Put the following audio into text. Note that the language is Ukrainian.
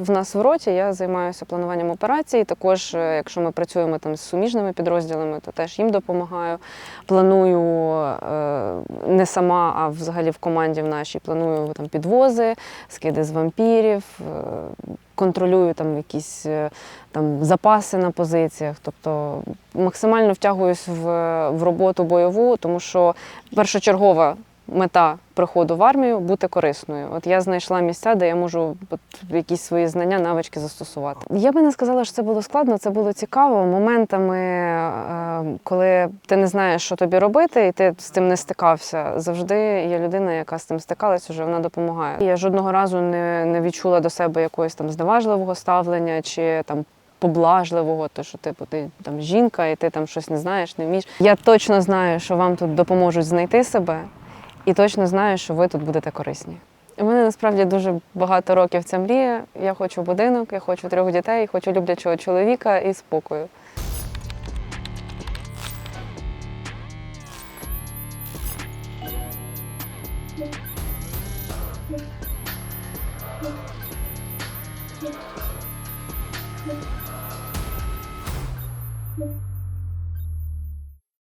В нас в роті я займаюся плануванням операцій. Також, е, якщо ми працюємо там з суміжними підрозділами, то теж їм допомагаю. Планую е, не сама, а взагалі в команді в нашій планую там підвози, скиди з вампірів, е, контролюю там якісь там запаси на позиціях. Тобто максимально втягуюсь в, в роботу бойову, тому що першочергова мета приходу в армію бути корисною. От я знайшла місця, де я можу от, якісь свої знання, навички застосувати. Я би не сказала, що це було складно, це було цікаво. Моментами, е, коли ти не знаєш, що тобі робити, і ти з тим не стикався. Завжди є людина, яка з тим стикалась, уже вона допомагає. Я жодного разу не, не відчула до себе якогось там зневажливого ставлення чи там. Поблажливого, то що типу ти там жінка, і ти там щось не знаєш, не вмієш. Я точно знаю, що вам тут допоможуть знайти себе, і точно знаю, що ви тут будете корисні. У мене насправді дуже багато років ця мрія. Я хочу будинок, я хочу трьох дітей, хочу люблячого чоловіка і спокою.